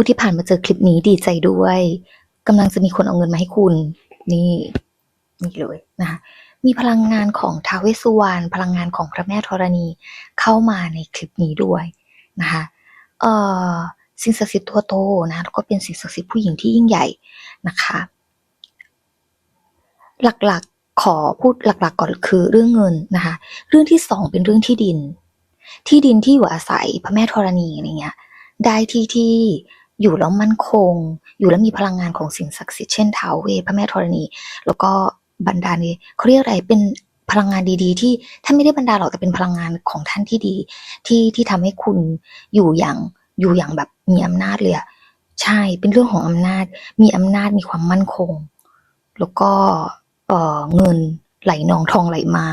ผู้ที่ผ่านมาเจอคลิปนี้ดีใจด้วยกำลังจะมีคนเอาเงินมาให้คุณ นี่นี่เลยนะคะมีพลังงานของท้าวเวสสุวรรณพลังงานของพระแม่ธรณีเข้ามาในคลิปนี้ด้วยนะคะเอ่อสิ่งศักดิ์สิทธิ์ตัวโตนะแล้วก็เป็นสิ่งศักดิ์สิทธิ์ผู้หญิงที่ยิ่งใหญ่นะคะ หลักๆขอพูดหลัก ๆ ก่อนคือเรื่องเงินนะคะ เรื่องที่สองเป็นเรื่องที่ดิน ที่ดินที่อยู่อาศัยพระแม่ธรณีอะไรเงี้ยได้ที่ที่ อยู่แล้วมั่นคง อยู่แล้วมีพลังงานของสิ่งศักดิ์สิทธิ์เช่นท้าวเวพระแม่ธรณี แล้วก็บรรดานี้เขาเรียกอะไรเป็นพลังงานดีๆ ที่ท่านไม่ได้บรรดาหรอกแต่เป็นพลังงานของท่านที่ดี ที่ที่ทำให้คุณอยู่อย่างอยู่อย่างแบบมีอำนาจเลยอะใช่เป็นเรื่องของอำนาจ มีอำนาจมีความมั่นคง แล้วก็เออเงินไหลนองทองไหลมา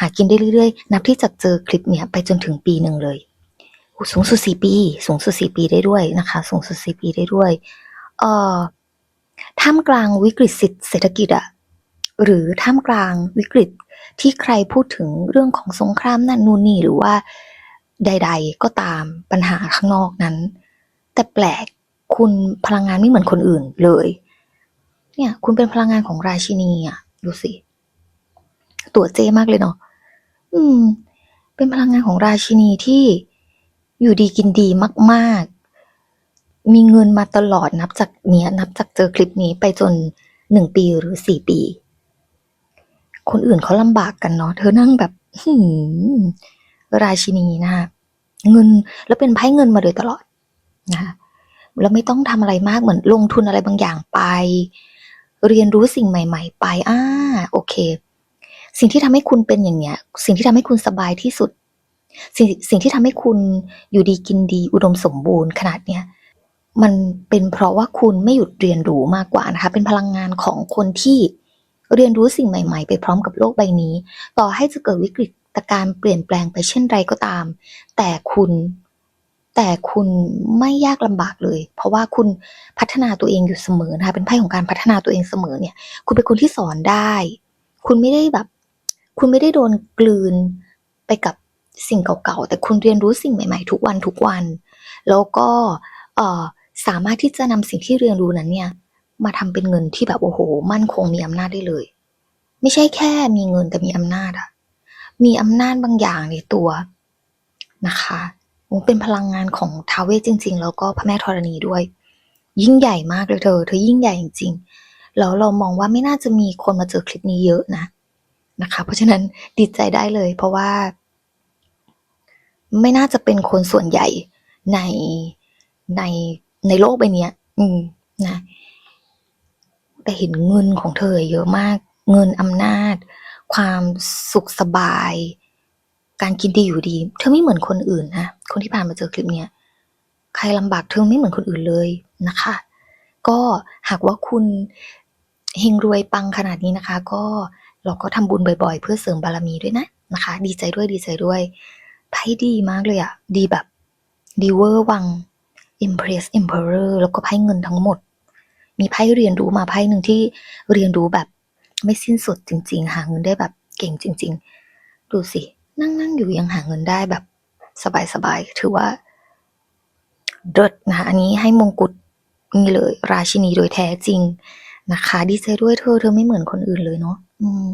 หากินได้เรื่อยๆ นับที่จะเจอคลิปเนี้ยไปจนถึงปีหนึ่งเลย สูงสุดสี่ปี สูงสุดสี่ปีได้ด้วยนะคะ สูงสุดสี่ปีได้ด้วย เอ่อท่ามกลางวิกฤตเศรษฐกิจอะหรือท่ามกลางวิกฤตที่ใครพูดถึงเรื่องของสงครามนั่นนู่นนี่หรือว่าใด ๆ ก็ตามปัญหาข้างนอกนั้น แต่แปลกคุณพลังงานไม่เหมือนคนอื่นเลย เนี่ยคุณเป็นพลังงานของราชินีอะดูสิ ตัวเจมากเลยเนาะอืม เป็นพลังงานของราชินีที่ อยู่ดีกินดีมากๆ มีเงินมาตลอดนับจากเนี้ยนับจากเจอคลิปนี้ไปจนหนึ่งปีหรือสี่ปี คนอื่นเขาลำบากกันเนาะเธอนั่งแบบหืมราชินีนะคะเงินแล้วเป็นไพ่เงินมาโดยตลอดนะคะแล้วไม่ต้องทำอะไรมากเหมือนลงทุนอะไรบางอย่างไป เรียนรู้สิ่งใหม่ ๆ ไปอ่าโอเค สิ่งที่ทำให้คุณเป็นอย่างเนี้ย สิ่งที่ทำให้คุณสบายที่สุด สิ่งสิ่งที่ทำให้คุณอยู่ดีกินดีอุดมสมบูรณ์ขนาดเนี้ยมันเป็นเพราะว่าคุณไม่หยุดเรียนรู้มากกว่านะคะ เป็นพลังงานของคนที่เรียนรู้สิ่งใหม่ ๆ ไปพร้อมกับโลกใบนี้ ต่อให้จะเกิดวิกฤตการเปลี่ยนแปลงไปเช่นไรก็ตาม แต่คุณแต่คุณไม่ยากลำบากเลย เพราะว่าคุณพัฒนาตัวเองอยู่เสมอนะคะเป็นไพ่ของการพัฒนาตัวเองเสมอเนี่ย คุณเป็นคนที่สอนได้ คุณไม่ได้แบบ คุณไม่ได้โดนกลืนไปกับ สิ่งเก่าๆ แต่คุณเรียนรู้สิ่งใหม่ๆ ทุกวันทุกวัน แล้วก็เสามารถที่จะนำสิ่งที่เรียนรู้นั้นเนี่ยมาทำเป็นเงินที่แบบโอ้โห มั่นคงมีอำนาจได้เลย ไม่ใช่แค่มีเงินแต่มีอำนาจอะมีอำนาจบางอย่างในตัวนะคะเป็นพลังงานของท้าวเวจริง ๆ แล้วก็พระแม่ธรณีด้วย ยิ่งใหญ่มากเลยเธอ เธอยิ่งใหญ่จริงๆ แล้วเรามองว่าไม่น่าจะมีคนมาเจอคลิปนี้เยอะนะนะคะ เพราะฉะนั้นดีใจได้เลย เพราะว่า ไม่น่าจะเป็นคนส่วนใหญ่ในในในโลกใบนี้ยอืมนะ แต่เห็นเงินของเธอเยอะมาก เงินอำนาจ ความสุขสบาย การกินดีอยู่ดี เธอไม่เหมือนคนอื่นนะ คนที่ผ่านมาเจอคลิปเนี้ย ใครลำบากเธอไม่เหมือนคนอื่นเลยนะคะ ก็หากว่าคุณเฮงรวยปังขนาดนี้นะคะ ก็เราก็ทำบุญบ่อยๆ เพื่อเสริมบารมีด้วยนะนะคะ ดีใจด้วยดีใจด้วย ไพ่ดีมากเลยอะดีแบบดีเวอร์วัง Impress Emperor แล้วก็ไพ่เงินทั้งหมด มีไพ่เรียนรู้มาไพ่หนึ่งที่เรียนรู้แบบ ไม่สิ้นสุดจริง ๆ หาเงินได้แบบเก่งจริง ๆ ดูสิ นั่งนั่งอยู่ยังหาเงินได้แบบสบายๆถือว่าเดิดนะคะอันนี้ให้มงกุฎนี่เลย ราชินีโดยแท้จริงนะคะ ดีใจด้วยเธอเธอไม่เหมือนคนอื่นเลยเนาะอืม